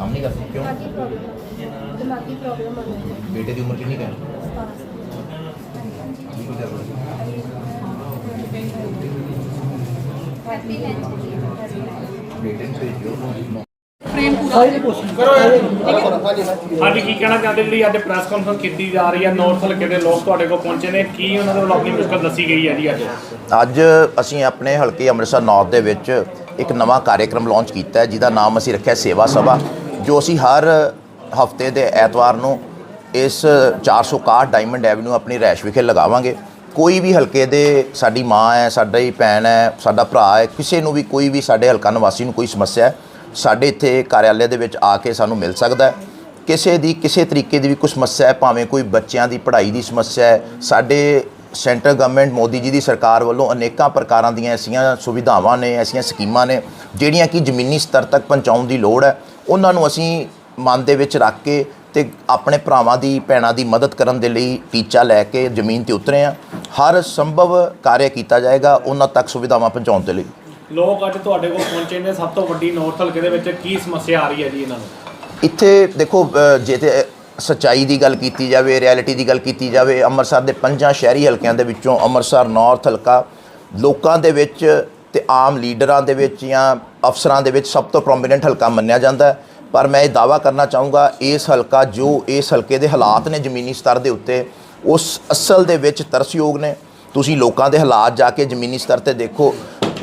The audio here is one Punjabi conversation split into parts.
ਕੰਮ ਨਹੀਂ ਕਰਦੇ ਕਿਉਂ ਦਿਮਾਗੀ ਪ੍ਰੋਬਲਮ ਆ ਗਈ ਬੇਟੇ ਦੀ ਉਮਰ ਕਿੰਨੀ ਹੈ 17 ਕੀ ਕੀ ਕਹਿਣਾ ਚਾਹੁੰਦੇ ਜਿਹੜੀ ਅੱਜ ਪ੍ਰੈਸ ਕਾਨਫਰੰਸ ਕੀਤੀ ਜਾ ਰਹੀ ਹੈ ਨਾਰਥ ਹਲਕੇ ਦੇ ਲੋਕ ਤੁਹਾਡੇ ਕੋਲ ਪਹੁੰਚੇ ਨੇ। ਕੀ ਉਹਨਾਂ ਦੇ ਵੱਲੋਂ ਆਪਣੀ ਮੁਸ਼ਕਲ ਦੱਸੀ ਗਈ ਹੈ ਜੀ ਅੱਜ? ਅੱਜ ਅਸੀਂ ਆਪਣੇ ਹਲਕੇ ਅੰਮ੍ਰਿਤਸਰ ਨਾਰਥ ਦੇ ਵਿੱਚ ਇੱਕ ਨਵਾਂ ਕਾਰਜਕ੍ਰਮ ਲਾਂਚ ਕੀਤਾ ਹੈ, ਜਿਹਦਾ ਨਾਮ ਅਸੀਂ ਰੱਖਿਆ ਸੇਵਾ ਸਭਾ, ਜੋ ਅਸੀਂ ਹਰ ਹਫ਼ਤੇ ਦੇ ਐਤਵਾਰ ਨੂੰ ਇਸ 461 ਡਾਇਮੰਡ ਐਵਨਿਊ ਆਪਣੀ ਰੈਸ਼ ਵਿਖੇ ਲਗਾਵਾਂਗੇ। ਕੋਈ ਵੀ ਹਲਕੇ ਦੇ ਸਾਡੀ ਮਾਂ ਹੈ, ਸਾਡਾ ਹੀ ਭੈਣ ਹੈ, ਸਾਡਾ ਭਰਾ ਹੈ, ਕਿਸੇ ਨੂੰ ਵੀ ਕੋਈ ਵੀ ਸਾਡੇ ਹਲਕਾ ਨਿਵਾਸੀ ਨੂੰ ਕੋਈ ਸਮੱਸਿਆ ਹੈ, ਸਾਡੇ ਇੱਥੇ ਕਾਰਿਆਲੇ ਦੇ ਵਿੱਚ ਆ ਕੇ ਸਾਨੂੰ ਮਿਲ ਸਕਦਾ ਹੈ। ਕਿਸੇ ਦੀ ਕਿਸੇ ਤਰੀਕੇ ਦੀ ਵੀ ਕੋਈ ਸਮੱਸਿਆ ਹੈ, ਭਾਵੇਂ ਕੋਈ ਬੱਚਿਆਂ ਦੀ ਪੜ੍ਹਾਈ ਦੀ ਸਮੱਸਿਆ ਹੈ, ਸਾਡੇ ਸੈਂਟਰ ਗਵਰਨਮੈਂਟ, ਮੋਦੀ ਜੀ ਦੀ ਸਰਕਾਰ ਵੱਲੋਂ ਅਨੇਕਾਂ ਪ੍ਰਕਾਰਾਂ ਦੀਆਂ ਐਸੀਆਂ ਸੁਵਿਧਾਵਾਂ ਨੇ, ਐਸੀਆਂ ਸਕੀਮਾਂ ਨੇ, ਜਿਹੜੀਆਂ ਕਿ ਜ਼ਮੀਨੀ ਸਤਰ ਤੱਕ ਪਹੁੰਚਾਉਣ ਦੀ ਲੋੜ ਹੈ, ਉਹਨਾਂ ਨੂੰ ਅਸੀਂ ਮਨ ਦੇ ਵਿੱਚ ਰੱਖ ਕੇ ਤੇ ਆਪਣੇ ਭਰਾਵਾਂ ਦੀ ਭੈਣਾਂ ਦੀ ਮਦਦ ਕਰਨ ਦੇ ਲਈ ਟੀਚਾ ਲੈ ਕੇ ਜ਼ਮੀਨ ਤੇ ਉਤਰੇ ਆ। ਹਰ ਸੰਭਵ ਕਾਰਜ ਕੀਤਾ ਜਾਏਗਾ ਉਹਨਾਂ ਤੱਕ ਸੁਵਿਧਾਵਾਂ ਪਹੁੰਚਾਉਣ ਦੇ ਲਈ। ਲੋਕ ਅੱਜ ਤੁਹਾਡੇ ਕੋਲ ਪਹੁੰਚੇ ਨੇ। ਸਭ ਤੋਂ ਵੱਡੀ ਨਾਰਥ ਹਲਕੇ ਦੇ ਵਿੱਚ ਕੀ ਸਮੱਸਿਆ ਆ ਰਹੀ ਹੈ ਜੀ ਇਹਨਾਂ ਨੂੰ? ਇੱਥੇ ਦੇਖੋ ਜੇ ਤੇ ਸੱਚਾਈ ਦੀ ਗੱਲ ਕੀਤੀ ਜਾਵੇ ਰਿਐਲਿਟੀ ਦੀ ਗੱਲ ਕੀਤੀ ਜਾਵੇ ਅੰਮ੍ਰਿਤਸਰ ਦੇ ਪੰਜਾਂ ਸ਼ਹਿਰੀ ਹਲਕਿਆਂ ਦੇ ਵਿੱਚੋਂ ਅੰਮ੍ਰਿਤਸਰ ਨਾਰਥ ਹਲਕਾ ਲੋਕਾਂ ਦੇ ਵਿੱਚ ਤੇ ਆਮ ਲੀਡਰਾਂ ਦੇ ਵਿੱਚ ਜਾਂ ਅਫਸਰਾਂ ਦੇ ਵਿੱਚ ਸਭ ਤੋਂ ਪ੍ਰੋਮਿਨੈਂਟ ਹਲਕਾ ਮੰਨਿਆ ਜਾਂਦਾ ਹੈ। ਪਰ ਮੈਂ ਇਹ ਦਾਵਾ ਕਰਨਾ ਚਾਹੂੰਗਾ, ਇਸ ਹਲਕਾ ਜੋ ਇਸ ਹਲਕੇ ਦੇ ਹਾਲਾਤ ਨੇ ਜ਼ਮੀਨੀ ਸਤਰ ਦੇ ਉੱਤੇ, ਉਸ ਅਸਲ ਦੇ ਵਿੱਚ ਤਰਸਯੋਗ ਨੇ। ਤੁਸੀਂ ਲੋਕਾਂ ਦੇ ਹਾਲਾਤ ਜਾ ਕੇ ਜ਼ਮੀਨੀ ਸਤਰ ਤੇ ਦੇਖੋ,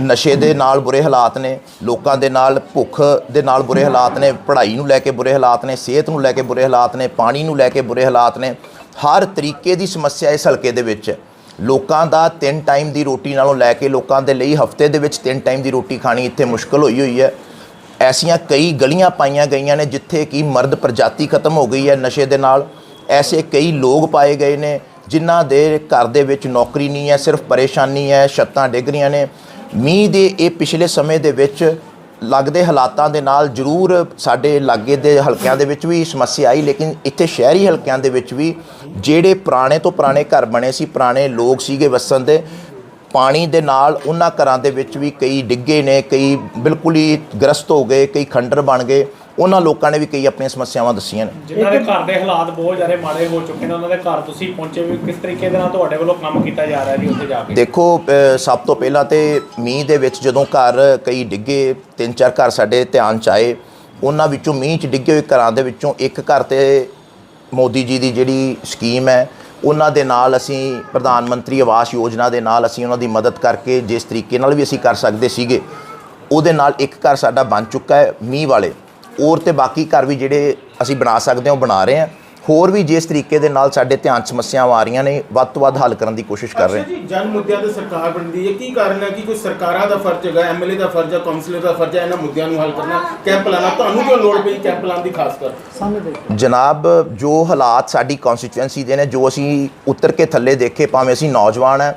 ਨਸ਼ੇ ਦੇ ਨਾਲ ਬੁਰੇ ਹਾਲਾਤ ਨੇ, ਲੋਕਾਂ ਦੇ ਨਾਲ ਭੁੱਖ ਦੇ ਨਾਲ ਬੁਰੇ ਹਾਲਾਤ ਨੇ, ਪੜ੍ਹਾਈ ਨੂੰ ਲੈ ਕੇ ਬੁਰੇ ਹਾਲਾਤ ਨੇ, ਸਿਹਤ ਨੂੰ ਲੈ ਕੇ ਬੁਰੇ ਹਾਲਾਤ ਨੇ, ਪਾਣੀ ਨੂੰ ਲੈ ਕੇ ਬੁਰੇ ਹਾਲਾਤ ਨੇ। ਹਰ ਤਰੀਕੇ ਦੀ ਸਮੱਸਿਆ ਇਸ ਹਲਕੇ ਦੇ ਵਿੱਚ। ਹੈ। ਲੋਕਾਂ ਦਾ ਤਿੰਨ ਟਾਈਮ ਦੀ ਰੋਟੀ ਨਾਲੋਂ ਲੈ ਕੇ ਲੋਕਾਂ ਦੇ ਲਈ ਹਫ਼ਤੇ ਦੇ ਵਿੱਚ ਤਿੰਨ ਟਾਈਮ ਦੀ ਰੋਟੀ ਖਾਣੀ ਇੱਥੇ ਮੁਸ਼ਕਲ ਹੋਈ ਹੋਈ ਹੈ। ਐਸੀਆਂ ਕਈ ਗਲੀਆਂ ਪਾਈਆਂ ਗਈਆਂ ਨੇ ਜਿੱਥੇ ਕਿ ਮਰਦ ਪ੍ਰਜਾਤੀ ਖਤਮ ਹੋ ਗਈ ਹੈ ਨਸ਼ੇ ਦੇ ਨਾਲ। ਐਸੇ ਕਈ ਲੋਕ ਪਾਏ ਗਏ ਨੇ ਜਿਨ੍ਹਾਂ ਦੇ ਘਰ ਦੇ ਵਿੱਚ ਨੌਕਰੀ ਨਹੀਂ ਹੈ, ਸਿਰਫ ਪਰੇਸ਼ਾਨੀ ਹੈ, ਛੱਤਾਂ ਡਿੱਗ ਰਹੀਆਂ ਨੇ। ਮੀਂਹ ਦੇ ਇਹ ਪਿਛਲੇ ਸਮੇਂ ਦੇ ਵਿੱਚ ਲੱਗਦੇ ਹਾਲਾਤਾਂ ਦੇ ਨਾਲ ਜ਼ਰੂਰ ਸਾਡੇ ਲਾਗੇ ਦੇ ਹਲਕਿਆਂ ਦੇ ਵਿੱਚ ਵੀ ਸਮੱਸਿਆ ਆਈ, ਲੇਕਿਨ ਇੱਥੇ ਸ਼ਹਿਰੀ ਹਲਕਿਆਂ ਦੇ ਵਿੱਚ ਵੀ ਜਿਹੜੇ ਪੁਰਾਣੇ ਤੋਂ ਪੁਰਾਣੇ ਘਰ ਬਣੇ ਸੀ, ਪੁਰਾਣੇ ਲੋਕ ਸੀਗੇ ਵਸਣ ਦੇ ਪਾਣੀ ਦੇ ਨਾਲ ਉਹਨਾਂ ਘਰਾਂ ਦੇ ਵਿੱਚ ਵੀ ਕਈ ਡਿੱਗੇ ਨੇ ਕਈ ਬਿਲਕੁਲ ਹੀ ਗ੍ਰਸਤ ਹੋ ਗਏ ਕਈ ਖੰਡਰ ਬਣ ਗਏ। ਉਹਨਾਂ ਲੋਕਾਂ ਨੇ ਵੀ ਕਈ ਆਪਣੀਆਂ ਸਮੱਸਿਆਵਾਂ ਦੱਸੀਆਂ ਨੇ। ਜਿਨ੍ਹਾਂ ਦੇ ਘਰ ਦੇ ਹਾਲਾਤ ਬਹੁਤ ਜ਼ਿਆਦਾ ਮਾੜੇ ਹੋ ਚੁੱਕੇ ਨੇ ਉਹਨਾਂ ਦੇ ਘਰ ਤੁਸੀਂ ਪਹੁੰਚੇ ਵੀ ਕਿਸ ਤਰੀਕੇ ਦੇ ਨਾਲ ਤੁਹਾਡੇ ਵੱਲੋਂ ਕੰਮ ਕੀਤਾ ਜਾ ਰਿਹਾ ਜੀ ਉੱਥੇ ਜਾ ਕੇ? ਦੇਖੋ ਸਭ ਤੋਂ ਪਹਿਲਾਂ ਤੇ ਮੀਂਹ ਦੇ ਵਿੱਚ ਜਦੋਂ ਘਰ ਕਈ ਡਿੱਗੇ ਤਿੰਨ ਚਾਰ ਘਰ ਸਾਡੇ ਧਿਆਨ ਚ ਆਏ ਉਹਨਾਂ ਵਿੱਚੋਂ ਮੀਂਹ ਚ ਡਿੱਗੇ ਹੋਏ ਘਰਾਂ ਦੇ ਵਿੱਚੋਂ ਇੱਕ ਘਰ ਤੇ ਮੋਦੀ ਜੀ ਦੀ ਜਿਹੜੀ ਸਕੀਮ ਹੈ ਉਹਨਾਂ ਦੇ ਨਾਲ ਅਸੀਂ ਪ੍ਰਧਾਨ ਮੰਤਰੀ ਆਵਾਸ ਯੋਜਨਾ ਦੇ ਨਾਲ ਅਸੀਂ ਉਹਨਾਂ ਦੀ ਮਦਦ ਕਰਕੇ ਜਿਸ ਤਰੀਕੇ ਨਾਲ ਵੀ ਅਸੀਂ ਕਰ ਸਕਦੇ ਸੀਗੇ, ਉਹਦੇ ਨਾਲ ਇੱਕ ਘਰ ਸਾਡਾ ਬਣ ਚੁੱਕਾ ਹੈ ਮੀਂਹ ਵਾਲੇ। ਔਰ ਤੇ ਬਾਕੀ ਘਰ ਵੀ ਜਿਹੜੇ ਅਸੀਂ ਬਣਾ ਸਕਦੇ ਹਾਂ, ਉਹ ਬਣਾ ਰਹੇ ਹਾਂ। ਹੋਰ ਵੀ ਜਿਸ ਤਰੀਕੇ ਦੇ ਨਾਲ ਸਾਡੇ ਧਿਆਨ ਸਮੱਸਿਆਵਾਂ ਆ ਰਹੀਆਂ ਨੇ ਵੱਧ ਤੋਂ ਵੱਧ ਹੱਲ ਕਰਨ ਦੀ ਕੋਸ਼ਿਸ਼ ਕਰ ਰਹੇ ਹਾਂ ਜੀ ਜਨ ਮੁੱਦਿਆਂ ਤੇ ਸਰਕਾਰ ਬਣਦੀ ਹੈ। ਕੀ ਕਾਰਨ ਹੈ ਕਿ ਕੋਈ ਸਰਕਾਰਾਂ ਦਾ ਫਰਜ਼ ਹੈਗਾ ਐਮਐਲਏ ਦਾ ਫਰਜ਼ ਹੈ ਕਾਉਂਸਲਰ ਦਾ ਫਰਜ਼ ਹੈ ਇਹਨਾਂ ਮੁੱਦਿਆਂ ਨੂੰ ਹੱਲ ਕਰਨਾ? ਕੈਂਪ ਲਾਣਾ ਤੁਹਾਨੂੰ ਕਿਉਂ ਲੋੜ ਪਈ ਕੈਂਪ ਲਾਉਣ ਦੀ ਖਾਸ ਕਰ। ਜਨਾਬ ਜੋ ਹਾਲਾਤ ਸਾਡੀ ਕਨਸਟੀਚੁਐਂਸੀ ਦੇ ਨੇ ਜੋ ਅਸੀਂ ਉੱਤਰ ਕੇ ਥੱਲੇ ਦੇਖੇ ਭਾਵੇਂ ਅਸੀਂ ਨੌਜਵਾਨ ਹੈ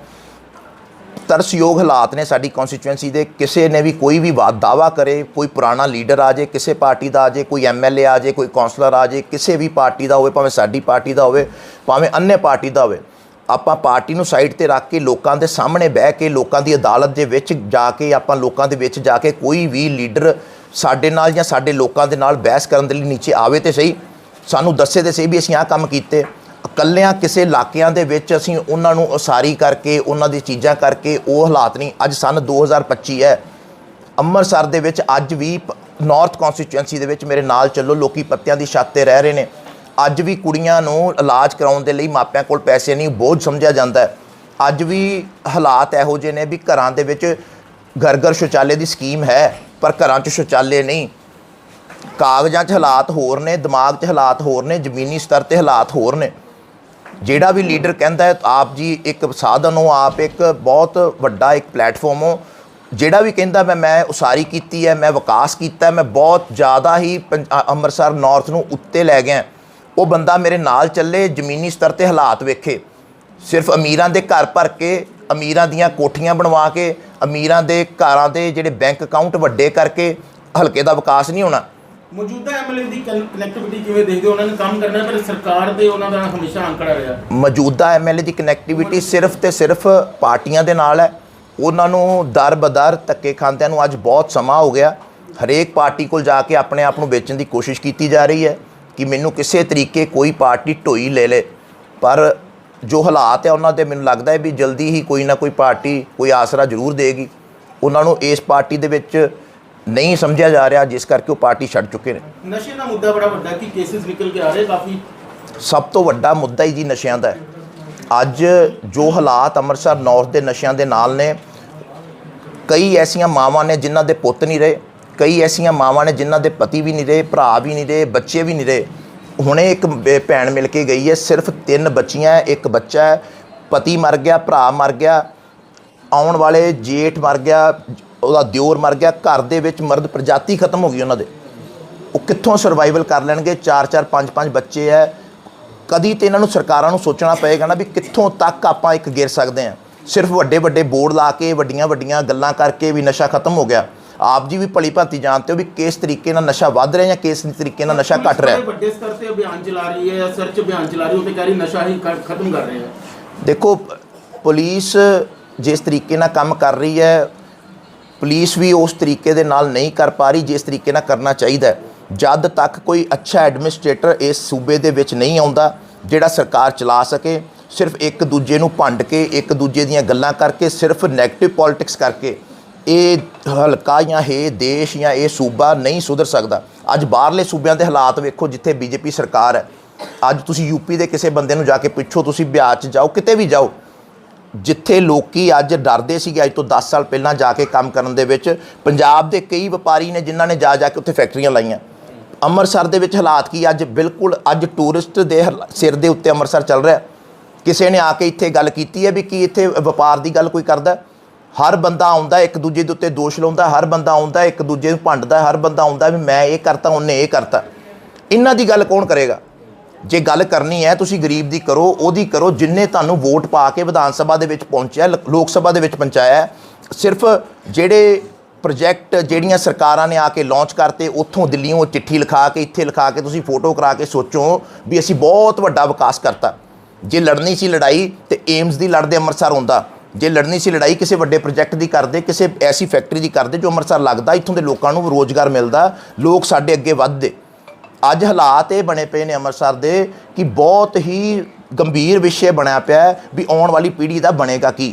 ਤਰਸਯੋਗ ਹਾਲਾਤ ਨੇ ਸਾਡੀ ਕਨਸਟੀਚੁਐਂਸੀ ਦੇ। ਕਿਸੇ ਨੇ ਵੀ ਕੋਈ ਵੀ ਵਾ- ਦਾਅਵਾ ਕਰੇ, ਕੋਈ ਪੁਰਾਣਾ ਲੀਡਰ ਆ ਜੇ ਕਿਸੇ ਪਾਰਟੀ ਦਾ ਆ ਜੇ ਕੋਈ ਐਮਐਲਏ ਆ ਜੇ ਕੋਈ ਕਾਉਂਸਲਰ ਆ ਜੇ ਕਿਸੇ ਵੀ ਪਾਰਟੀ ਦਾ ਹੋਵੇ, ਭਾਵੇਂ ਸਾਡੀ ਪਾਰਟੀ ਦਾ ਹੋਵੇ, ਭਾਵੇਂ ਅੰਨੇ ਪਾਰਟੀ ਦਾ ਹੋਵੇ, ਆਪਾਂ ਪਾਰਟੀ ਨੂੰ ਸਾਈਡ ਤੇ ਰੱਖ ਕੇ ਲੋਕਾਂ ਦੇ ਸਾਹਮਣੇ ਬਹਿ ਕੇ, ਲੋਕਾਂ ਦੀ ਅਦਾਲਤ ਦੇ ਵਿੱਚ ਜਾ ਕੇ, ਆਪਾਂ ਲੋਕਾਂ ਦੇ ਵਿੱਚ ਜਾ ਕੇ ਕੋਈ ਵੀ ਲੀਡਰ ਸਾਡੇ ਨਾਲ ਜਾਂ ਸਾਡੇ ਲੋਕਾਂ ਦੇ ਨਾਲ ਬਹਿਸ ਕਰਨ ਦੇ ਲਈ ਨੀਚੇ ਆਵੇ ਤੇ ਸਹੀ। ਸਾਨੂੰ ਦੱਸੇ ਤੇ ਸਹੀ ਵੀ ਅਸੀਂ ਆਹ ਕੰਮ ਕੀਤੇ। ਇਕੱਲਿਆਂ ਕਿਸੇ ਇਲਾਕਿਆਂ ਦੇ ਵਿੱਚ ਅਸੀਂ ਉਹਨਾਂ ਨੂੰ ਉਸਾਰੀ ਕਰਕੇ, ਉਹਨਾਂ ਦੀ ਚੀਜ਼ਾਂ ਕਰਕੇ ਉਹ ਹਾਲਾਤ ਨਹੀਂ। ਅੱਜ ਸਨ 2025 ਹੈ। ਅੰਮ੍ਰਿਤਸਰ ਦੇ ਵਿੱਚ ਅੱਜ ਵੀ ਨਾਰਥ ਕਨਸਟੀਚੁਐਂਸੀ ਦੇ ਵਿੱਚ ਮੇਰੇ ਨਾਲ ਚੱਲੋ, ਲੋਕੀ ਪੱਤਿਆਂ ਦੀ ਛੱਤ ਤੇ ਰਹਿ ਰਹੇ ਨੇ। ਅੱਜ ਵੀ ਕੁੜੀਆਂ ਨੂੰ ਇਲਾਜ ਕਰਾਉਣ ਦੇ ਲਈ ਮਾਪਿਆਂ ਕੋਲ ਪੈਸੇ ਨਹੀਂ, ਬੋਝ ਸਮਝਿਆ ਜਾਂਦਾ ਹੈ। ਅੱਜ ਵੀ ਹਾਲਾਤ ਇਹੋ ਜਿਹੇ ਨੇ ਵੀ ਘਰਾਂ ਦੇ ਵਿੱਚ ਘਰ ਘਰ ਸ਼ੌਚਾਲੇ ਦੀ ਸਕੀਮ ਹੈ, ਪਰ ਘਰਾਂ 'ਚ ਸ਼ੌਚਾਲੇ ਨਹੀਂ। ਕਾਗਜ਼ਾਂ 'ਚ ਹਾਲਾਤ ਹੋਰ ਨੇ, ਦਿਮਾਗ 'ਚ ਹਾਲਾਤ ਹੋਰ ਨੇ, ਜ਼ਮੀਨੀ ਸਤਰ ਤੇ ਹਾਲਾਤ ਹੋਰ ਨੇ। ਜਿਹੜਾ ਵੀ ਲੀਡਰ ਕਹਿੰਦਾ ਹੈ, ਆਪ ਜੀ ਇੱਕ ਸਾਧਨ ਹੋ, ਆਪ ਇੱਕ ਬਹੁਤ ਵੱਡਾ ਇੱਕ ਪਲੇਟਫਾਰਮ ਹੋ, ਜਿਹੜਾ ਵੀ ਕਹਿੰਦਾ ਮੈਂ ਮੈਂ ਉਸਾਰੀ ਕੀਤੀ ਹੈ, ਮੈਂ ਵਿਕਾਸ ਕੀਤਾ ਮੈਂ ਬਹੁਤ ਜ਼ਿਆਦਾ ਹੀ ਪੰਜ- ਅੰਮ੍ਰਿਤਸਰ ਨਾਰਥ ਨੂੰ ਉੱਤੇ ਲੈ ਗਿਆ ਉਹ ਬੰਦਾ ਮੇਰੇ ਨਾਲ ਚੱਲੇ, ਜ਼ਮੀਨੀ ਸਤਰ ਤੇ ਹਾਲਾਤ ਵੇਖੇ। ਸਿਰਫ ਅਮੀਰਾਂ ਦੇ ਘਰ ਭਰ ਕੇ, ਅਮੀਰਾਂ ਦੀਆਂ ਕੋਠੀਆਂ ਬਣਵਾ ਕੇ, ਅਮੀਰਾਂ ਦੇ ਘਰਾਂ ਦੇ ਜਿਹੜੇ ਬੈਂਕ ਅਕਾਊਂਟ ਵੱਡੇ ਕਰਕੇ, ਹਲਕੇ ਦਾ ਵਿਕਾਸ ਨਹੀਂ ਹੋਣਾ। ਮੌਜੂਦਾ ਐਮਐਲਏ ਦੀ ਕਨੈਕਟੀਵਿਟੀ ਕਿਵੇਂ ਦੇਖਦੇ ਹੋ? ਉਹਨਾਂ ਨੇ ਕੰਮ ਕਰਨਾ, ਪਰ ਸਰਕਾਰ ਤੇ ਉਹਨਾਂ ਦਾ ਹਮੇਸ਼ਾ ਅੰਕੜਾ ਰਿਹਾ। ਮੌਜੂਦਾ ਐਮਐਲਏ ਦੀ ਕਨੈਕਟੀਵਿਟੀ ਸਿਰਫ ਤੇ ਸਿਰਫ ਪਾਰਟੀਆਂ ਦੇ ਨਾਲ ਹੈ। ਉਹਨਾਂ ਨੂੰ ਦਰ ਬਦਰ ਧੱਕੇ ਖਾਂਦਿਆਂ ਨੂੰ ਅੱਜ ਬਹੁਤ ਸਮਾਂ ਹੋ ਗਿਆ। ਹਰੇਕ ਪਾਰਟੀ ਕੋਲ ਜਾ ਕੇ ਆਪਣੇ ਆਪ ਨੂੰ ਵੇਚਣ ਦੀ ਕੋਸ਼ਿਸ਼ ਕੀਤੀ ਜਾ ਰਹੀ ਹੈ ਕਿ ਮੈਨੂੰ ਕਿਸੇ ਤਰੀਕੇ ਕੋਈ ਪਾਰਟੀ ਢੋਈ ਲੈ ਲੇ। ਪਰ ਜੋ ਹਾਲਾਤ ਹੈ, ਉਹਨਾਂ ਦੇ ਮੈਨੂੰ ਲੱਗਦਾ ਹੈ ਵੀ ਜਲਦੀ ਹੀ ਕੋਈ ਨਾ ਕੋਈ ਪਾਰਟੀ ਕੋਈ ਆਸਰਾ ਜ਼ਰੂਰ ਦੇਗੀ। ਉਹਨਾਂ ਨੂੰ ਇਸ ਪਾਰਟੀ ਦੇ ਵਿੱਚ ਨਹੀਂ ਸਮਝਿਆ ਜਾ ਰਿਹਾ ਜਿਸ ਕਰਕੇ ਉਹ ਪਾਰਟੀ ਛੱਡ ਚੁੱਕੇ ਨੇ। ਨਸ਼ੇ ਦਾ ਮੁੱਦਾ ਬੜਾ ਵੱਡਾ ਕਿ ਕੇਸਿਸ ਨਿਕਲ ਕੇ ਆ ਰਹੇ ਕਾਫੀ ਸਭ ਤੋਂ ਵੱਡਾ ਮੁੱਦਾ ਹੀ ਜੀ ਨਸ਼ਿਆਂ ਦਾ ਹੈ। ਅੱਜ ਜੋ ਹਾਲਾਤ ਅੰਮ੍ਰਿਤਸਰ ਨਾਰਥ ਦੇ ਨਸ਼ਿਆਂ ਦੇ ਨਾਲ ਨੇ ਕਈ ਐਸੀਆਂ ਮਾਵਾਂ ਨੇ ਜਿਨ੍ਹਾਂ ਦੇ ਪੁੱਤ ਨਹੀਂ ਰਹੇ ਕਈ ਐਸੀਆਂ ਮਾਵਾਂ ਨੇ ਜਿਨ੍ਹਾਂ ਦੇ ਪਤੀ ਵੀ ਨਹੀਂ ਰਹੇ ਭਰਾ ਵੀ ਨਹੀਂ ਰਹੇ ਬੱਚੇ ਵੀ ਨਹੀਂ ਰਹੇ। ਹੁਣੇ ਇੱਕ ਬ- ਭੈਣ ਮਿਲ ਕੇ ਗਈ ਹੈ ਸਿਰਫ ਤਿੰਨ ਬੱਚੀਆਂ ਇੱਕ ਬੱਚਾ ਹੈ ਪਤੀ ਮਰ ਗਿਆ ਭਰਾ ਮਰ ਗਿਆ ਆਉਣ ਵਾਲੇ ਜੇਠ ਮਰ ਗਿਆ ਉਹਦਾ ਦਿਓਰ ਮਰ ਗਿਆ ਘਰ ਦੇ ਵਿੱਚ ਮਰਦ ਪ੍ਰਜਾਤੀ ਖਤਮ ਹੋ ਗਈ ਉਹਨਾਂ ਦੇ। ਉਹ ਕਿੱਥੋਂ ਸਰਵਾਈਵਲ ਕਰ ਲੈਣਗੇ? 4-4 5-5 ਬੱਚੇ ਹੈ ਕਦੀ ਤੇ ਇਹਨਾਂ ਨੂੰ ਸਰਕਾਰਾਂ ਨੂੰ ਸੋਚਣਾ ਪਏਗਾ ਨਾ ਵੀ ਕਿੱਥੋਂ ਤੱਕ ਆਪਾਂ ਇੱਕ ਗਿਰ ਸਕਦੇ ਹਾਂ ਸਿਰਫ ਵੱਡੇ ਵੱਡੇ ਬੋਰਡ ਲਾ ਕੇ ਵੱਡੀਆਂ ਵੱਡੀਆਂ ਗੱਲਾਂ ਕਰਕੇ ਵੀ ਨਸ਼ਾ ਖਤਮ ਹੋ ਗਿਆ। ਆਪ ਜੀ ਵੀ ਭਲੀ ਭਾਂਤੀ ਜਾਣਦੇ ਹੋ ਵੀ ਕਿਸ ਤਰੀਕੇ ਨਾਲ ਨਸ਼ਾ ਵੱਧ ਰਿਹਾ ਜਾਂ ਕਿਸ ਤਰੀਕੇ ਨਾਲ ਨਸ਼ਾ ਘਟ ਰਿਹਾ। ਵੱਡੇ ਸਤਰ ਤੇ ਅਭਿਆਨ ਚਲਾ ਰਹੀ ਹੈ ਜਾਂ ਸਰਚ ਅਭਿਆਨ ਚਲਾ ਰਹੀ ਉਹ ਤੇ ਕਹਿ ਰਹੀ ਨਸ਼ਾ ਹੀ ਖਤਮ ਕਰ ਰਹੇ ਹੈ। ਦੇਖੋ ਪੁਲਿਸ ਜਿਸ ਤਰੀਕੇ ਨਾਲ ਕੰਮ ਕਰ ਰਹੀ ਹੈ ਪੁਲਿਸ ਵੀ ਉਸ ਤਰੀਕੇ ਦੇ ਨਾਲ ਨਹੀਂ ਕਰ ਪਾ ਰਹੀ ਜਿਸ ਤਰੀਕੇ ਨਾਲ ਕਰਨਾ ਚਾਹੀਦਾ ਜਦ ਤੱਕ ਕੋਈ ਅੱਛਾ ਐਡਮਿਨਿਸਟ੍ਰੇਟਰ ਇਸ ਸੂਬੇ ਦੇ ਵਿੱਚ ਨਹੀਂ ਆਉਂਦਾ, ਜਿਹੜਾ ਸਰਕਾਰ ਚਲਾ ਸਕੇ, ਸਿਰਫ ਇੱਕ ਦੂਜੇ ਨੂੰ ਭੰਡ ਕੇ, ਇੱਕ ਦੂਜੇ ਦੀਆਂ ਗੱਲਾਂ ਕਰਕੇ, ਸਿਰਫ 네ਗੇਟਿਵ ਪੋਲਿਟਿਕਸ ਕਰਕੇ, ਇਹ ਹਲਕਾ ਜਾਂ ਇਹ ਦੇਸ਼ ਜਾਂ ਇਹ ਸੂਬਾ ਨਹੀਂ ਸੁਧਰ ਸਕਦਾ। ਅੱਜ ਬਾਹਰਲੇ ਸੂਬਿਆਂ ਦੇ ਹਾਲਾਤ ਵੇਖੋ, ਜਿੱਥੇ ਬੀਜੇਪੀ ਸਰਕਾਰ ਹੈ। ਅੱਜ ਤੁਸੀਂ ਯੂਪੀ ਦੇ ਕਿਸੇ ਬੰਦੇ ਨੂੰ ਜਾ ਕੇ ਪੁੱਛੋ, ਤੁਸੀਂ ਬਿਹਾਰ 'ਚ ਜਾਓ, ਕਿਤੇ ਵੀ ਜਾਓ ਜਿੱਥੇ ਲੋਕੀ ਅੱਜ ਡਰਦੇ ਸੀਗੇ, ਅੱਜ ਤੋਂ 10 ਸਾਲ ਪਹਿਲਾਂ ਜਾ ਕੇ ਕੰਮ ਕਰਨ ਦੇ ਵਿੱਚ, ਪੰਜਾਬ ਦੇ ਕਈ ਵਪਾਰੀ ਨੇ ਜਿਨ੍ਹਾਂ ਨੇ ਜਾ ਜਾ ਕੇ ਉੱਥੇ ਫੈਕਟਰੀਆਂ ਲਾਈਆਂ। ਅੰਮ੍ਰਿਤਸਰ ਦੇ ਵਿੱਚ ਹਾਲਾਤ ਕੀ? ਅੱਜ ਬਿਲਕੁਲ, ਅੱਜ ਟੂਰਿਸਟ ਦੇ ਹਲ- ਸਿਰ ਦੇ ਉੱਤੇ ਅੰਮ੍ਰਿਤਸਰ ਚੱਲ ਰਿਹਾ। ਕਿਸੇ ਨੇ ਆ ਕੇ ਇੱਥੇ ਗੱਲ ਕੀਤੀ ਹੈ ਵੀ ਕੀ ਇੱਥੇ ਵਪਾਰ ਦੀ ਗੱਲ ਕੋਈ ਕਰਦਾ? ਹਰ ਬੰਦਾ ਆਉਂਦਾ, ਇੱਕ ਦੂਜੇ ਦੇ ਉੱਤੇ ਦੋਸ਼ ਲਾਉਂਦਾ, ਹਰ ਬੰਦਾ ਆਉਂਦਾ, ਇੱਕ ਦੂਜੇ ਨੂੰ ਭੰਡਦਾ, ਹਰ ਬੰਦਾ ਆਉਂਦਾ ਵੀ ਮੈਂ ਇਹ ਕਰਤਾ, ਉਹਨੇ ਇਹ ਕਰਤਾ। ਇਹਨਾਂ ਦੀ ਗੱਲ ਕੌਣ ਕਰੇਗਾ? ਜੇ ਗੱਲ ਕਰਨੀ ਹੈ, ਤੁਸੀਂ ਗਰੀਬ ਦੀ ਕਰੋ, ਉਹਦੀ ਕਰੋ, ਜਿੰਨੇ ਤੁਹਾਨੂੰ ਵੋਟ ਪਾ ਕੇ ਵਿਧਾਨ ਸਭਾ ਦੇ ਵਿੱਚ ਪਹੁੰਚਿਆ, ਲ- ਲੋਕ ਸਭਾ ਦੇ ਵਿੱਚ ਪਹੁੰਚਾਇਆ ਸਿਰਫ ਜਿਹੜੇ ਪ੍ਰੋਜੈਕਟ ਜਿਹੜੀਆਂ ਸਰਕਾਰਾਂ ਨੇ ਆ ਕੇ ਲਾਂਚ ਕਰਤੇ, ਉੱਥੋਂ ਦਿੱਲੀੋਂ ਚਿੱਠੀ ਲਿਖਾ ਕੇ, ਇੱਥੇ ਲਿਖਾ ਕੇ, ਤੁਸੀਂ ਫੋਟੋ ਕਰਾ ਕੇ ਸੋਚੋ ਵੀ ਅਸੀਂ ਬਹੁਤ ਵੱਡਾ ਵਿਕਾਸ ਕਰਤਾ। ਜੇ ਲੜਨੀ ਸੀ ਲੜਾਈ, ਤੇ ਏਮਸ ਦੀ ਲੜਦੇ ਅੰਮ੍ਰਿਤਸਰ ਹੁੰਦਾ ਜੇ ਲੜਨੀ ਸੀ ਲੜਾਈ, ਕਿਸੇ ਵੱਡੇ ਪ੍ਰੋਜੈਕਟ ਦੀ ਕਰਦੇ, ਕਿਸੇ ਐਸੀ ਫੈਕਟਰੀ ਦੀ ਕਰਦੇ ਜੋ ਅੰਮ੍ਰਿਤਸਰ ਲੱਗਦਾ, ਇੱਥੋਂ ਦੇ ਲੋਕਾਂ ਨੂੰ ਰੋਜ਼ਗਾਰ ਮਿਲਦਾ, ਲੋਕ ਸਾਡੇ ਅੱਗੇ ਵੱਧਦੇ। ਅੱਜ ਹਾਲਾਤ ਇਹ ਬਣੇ ਪਏ ਨੇ ਅੰਮ੍ਰਿਤਸਰ ਦੇ ਕਿ ਬਹੁਤ ਹੀ ਗੰਭੀਰ ਵਿਸ਼ੇ ਬਣਿਆ ਪਿਆ ਹੈ ਵੀ ਆਉਣ ਵਾਲੀ ਪੀੜ੍ਹੀ ਦਾ ਬਣੇਗਾ ਕੀ।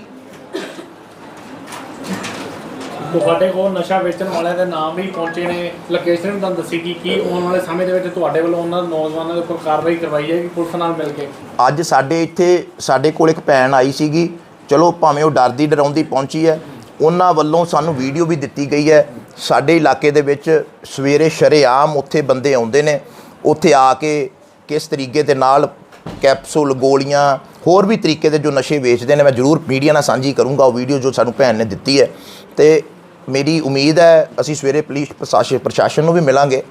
ਤੁਹਾਡੇ ਕੋਲ ਨਸ਼ਾ ਵੇਚਣ ਵਾਲਿਆਂ ਦੇ ਨਾਮ ਵੀ ਪਹੁੰਚੇ ਨੇ। ਲੋਕੇਸ਼ਨ ਤੁਹਾਨੂੰ ਦੱਸੀ ਕਿ ਕੀ ਆਉਣ ਵਾਲੇ ਸਮੇਂ ਦੇ ਵਿੱਚ ਤੁਹਾਡੇ ਵੱਲੋਂ ਉਹਨਾਂ ਨੌਜਵਾਨਾਂ ਦੇ ਉੱਪਰ ਕਾਰਵਾਈ ਕਰਵਾਈ ਜਾਏਗੀ ਪੁਲਿਸ ਨਾਲ ਮਿਲ ਕੇ। ਅੱਜ ਸਾਡੇ ਇੱਥੇ ਸਾਡੇ ਕੋਲ ਇੱਕ ਭੈਣ ਆਈ ਸੀਗੀ। ਚਲੋ ਭਾਵੇਂ ਉਹ ਡਰਦੀ ਡਰਾਉਂਦੀ ਪਹੁੰਚੀ ਹੈ। ਉਹਨਾਂ ਵੱਲੋਂ ਸਾਨੂੰ ਵੀਡੀਓ ਵੀ ਦਿੱਤੀ ਗਈ ਹੈ। ਸਾਡੇ ਇਲਾਕੇ ਦੇ ਵਿੱਚ ਸਵੇਰੇ ਸ਼ਰੇਆਮ ਉੱਥੇ ਬੰਦੇ ਆਉਂਦੇ ਨੇ। ਉੱਥੇ ਆ ਕੇ ਕਿਸ ਤਰੀਕੇ ਦੇ ਨਾਲ ਕੈਪਸੂਲ, ਗੋਲੀਆਂ, ਹੋਰ ਵੀ ਤਰੀਕੇ ਦੇ ਜੋ ਨਸ਼ੇ ਵੇਚਦੇ ਨੇ, ਮੈਂ ਜ਼ਰੂਰ ਮੀਡੀਆ ਨਾਲ ਸਾਂਝੀ ਕਰੂੰਗਾ ਉਹ ਵੀਡੀਓ ਜੋ ਸਾਨੂੰ ਭੈਣ ਨੇ ਦਿੱਤੀ ਹੈ। ਤੇ ਮੇਰੀ ਉਮੀਦ ਹੈ, ਅਸੀਂ ਸਵੇਰੇ ਪੁਲਿਸ ਪ੍ਰਸ਼ਾਸਨ ਪ੍ਰਸ਼ਾਸਨ ਨੂੰ ਵੀ ਮਿਲਾਂਗੇ।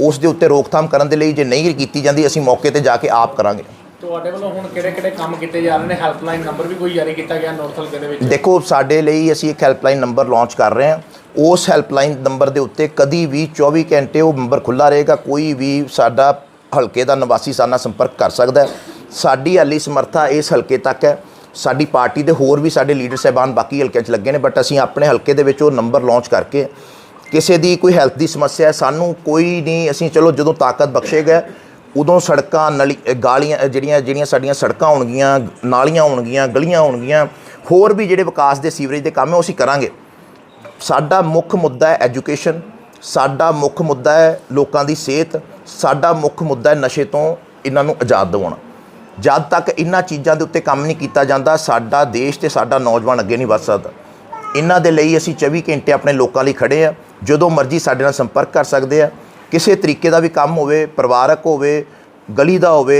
ਉਸ ਦੇ ਉੱਤੇ ਰੋਕਥਾਮ ਕਰਨ ਦੇ ਲਈ ਜੇ ਨਹੀਂ ਕੀਤੀ ਜਾਂਦੀ, ਅਸੀਂ ਮੌਕੇ ਤੇ ਜਾ ਕੇ ਆਪ ਕਰਾਂਗੇ। ਤੁਹਾਡੇ ਵੱਲੋਂ ਹੁਣ ਕਿਹੜੇ ਕਿਹੜੇ ਕੰਮ ਕੀਤੇ ਜਾ ਰਹੇ ਨੇ? ਹੈਲਪਲਾਈਨ ਨੰਬਰ ਵੀ ਕੋਈ ਜਾਰੀ ਕੀਤਾ ਗਿਆ ਨਾਰਥ ਹਲਕੇ ਦੇ ਵਿੱਚ। ਦੇਖੋ, ਸਾਡੇ ਲਈ ਅਸੀਂ ਇੱਕ ਹੈਲਪਲਾਈਨ ਨੰਬਰ ਲਾਂਚ ਕਰ ਰਹੇ ਹਾਂ। ਉਸ ਹੈਲਪਲਾਈਨ ਨੰਬਰ ਦੇ ਉੱਤੇ ਕਦੀ ਵੀ 24 ਘੰਟੇ ਉਹ ਨੰਬਰ ਖੁੱਲਾ ਰਹੇਗਾ। ਕੋਈ ਵੀ ਸਾਡਾ ਹਲਕੇ ਦਾ ਨਿਵਾਸੀ ਸਾਡੇ ਸੰਪਰਕ ਕਰ ਸਕਦਾ ਸਾਡੀ ਹਾਲੀ ਸਮਰੱਥਾ ਇਸ ਹਲਕੇ ਤੱਕ ਹੈ। ਸਾਡੀ ਪਾਰਟੀ ਦੇ ਹੋਰ ਵੀ ਸਾਡੇ ਲੀਡਰ ਸਾਹਿਬਾਨ ਬਾਕੀ ਹਲਕਿਆਂ 'ਚ ਲੱਗੇ ਨੇ ਬਟ ਅਸੀਂ ਆਪਣੇ ਹਲਕੇ ਦੇ ਵਿੱਚ ਉਹ ਨੰਬਰ ਲਾਂਚ ਕਰਕੇ ਕਿਸੇ ਦੀ ਕੋਈ ਹੈਲਥ ਦੀ ਸਮੱਸਿਆ ਹੈ, ਸਾਨੂੰ ਕੋਈ ਨਹੀਂ, ਅਸੀਂ ਚਲੋ ਜਦੋਂ ਤਾਕਤ ਬਖਸ਼ੇਗਾ ਉਦੋਂ ਸੜਕਾਂ ਨਲੀ ਗਾਲੀਆਂ ਜਿਹੜੀਆਂ ਜਿਹੜੀਆਂ ਸਾਡੀਆਂ ਸੜਕਾਂ ਹੋਣਗੀਆਂ, ਨਾਲੀਆਂ ਹੋਣਗੀਆਂ, ਗਲੀਆਂ ਹੋਣਗੀਆਂ, ਹੋਰ ਵੀ ਜਿਹੜੇ ਵਿਕਾਸ ਦੇ ਸੀਵਰੇਜ ਦੇ ਕੰਮ ਹੈ, ਉਹ ਅਸੀਂ ਕਰਾਂਗੇ। ਸਾਡਾ ਮੁੱਖ ਮੁੱਦਾ ਹੈ ਐਜੂਕੇਸ਼ਨ, ਸਾਡਾ ਮੁੱਖ ਮੁੱਦਾ ਹੈ ਲੋਕਾਂ ਦੀ ਸਿਹਤ, ਸਾਡਾ ਮੁੱਖ ਮੁੱਦਾ ਹੈ ਨਸ਼ੇ ਤੋਂ ਇਹਨਾਂ ਨੂੰ ਆਜ਼ਾਦ ਦਿਵਾਉਣਾ। ਜਦ ਤੱਕ ਇਹਨਾਂ ਚੀਜ਼ਾਂ ਦੇ ਉੱਤੇ ਕੰਮ ਨਹੀਂ ਕੀਤਾ ਜਾਂਦਾ, ਸਾਡਾ ਦੇਸ਼ ਤੇ ਸਾਡਾ ਨੌਜਵਾਨ ਅੱਗੇ ਨਹੀਂ ਵੱਧ ਸਕਦਾ। ਇਹਨਾਂ ਦੇ ਲਈ ਅਸੀਂ 24 ਘੰਟੇ ਆਪਣੇ ਲੋਕਾਂ ਲਈ ਖੜੇ ਆ ਜਦੋਂ ਮਰਜ਼ੀ ਸਾਡੇ ਨਾਲ ਸੰਪਰਕ ਕਰ ਸਕਦੇ ਆ ਕਿਸੇ ਤਰੀਕੇ ਦਾ ਵੀ ਕੰਮ ਹੋਵੇ ਪਰਿਵਾਰਕ ਹੋਵੇ ਗਲੀ ਦਾ ਹੋਵੇ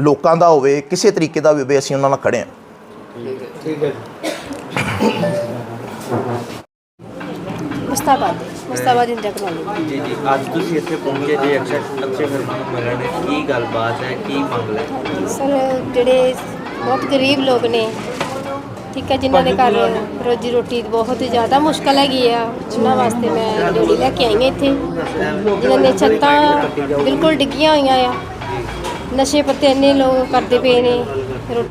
ਲੋਕਾਂ ਦਾ ਹੋਵੇ ਕਿਸੇ ਤਰੀਕੇ ਦਾ ਵੀ ਹੋਵੇ ਅਸੀਂ ਉਹਨਾਂ ਨਾਲ ਖੜੇ ਆ ਮੁਸਤਾਬਾਦ ਮੁਸਤਾਬਾਦ ਇੰਡੀਆ ਕਲੋਨੀ ਜੀ ਜੀ ਅੱਜ ਤੁਸੀਂ ਇੱਥੇ ਪਹੁੰਚੇ ਜੇ ਅਕਸ਼ਰ ਅੱਛੇ ਫਿਰ ਮਿਲਣ ਕੀ ਗੱਲਬਾਤ ਹੈ ਕੀ ਮਾਮਲਾ ਹੈ? ਸਰ ਜਿਹੜੇ ਬਹੁਤ ਗਰੀਬ ਲੋਕ ਨੇ ਠੀਕ ਹੈ ਜਿਨ੍ਹਾਂ ਦੇ ਘਰ ਰੋਜੀ ਰੋਟੀ ਬਹੁਤ ਜ਼ਿਆਦਾ ਮੁਸ਼ਕਲ ਹੈਗੀ ਆ ਉਹਨਾਂ ਵਾਸਤੇ ਮੈਂ ਰੇੜੀ ਲੈ ਕੇ ਆਈ ਹਾਂ ਇੱਥੇ। ਜਿਨ੍ਹਾਂ ਦੀਆਂ ਛੱਤਾਂ ਬਿਲਕੁਲ ਡਿੱਗੀਆਂ ਹੋਈਆਂ ਆ। ਨਸ਼ੇ ਪੱਤੇ ਇੰਨੇ ਲੋਕ ਕਰਦੇ ਪਏ ਨੇ ਰੋਟੀ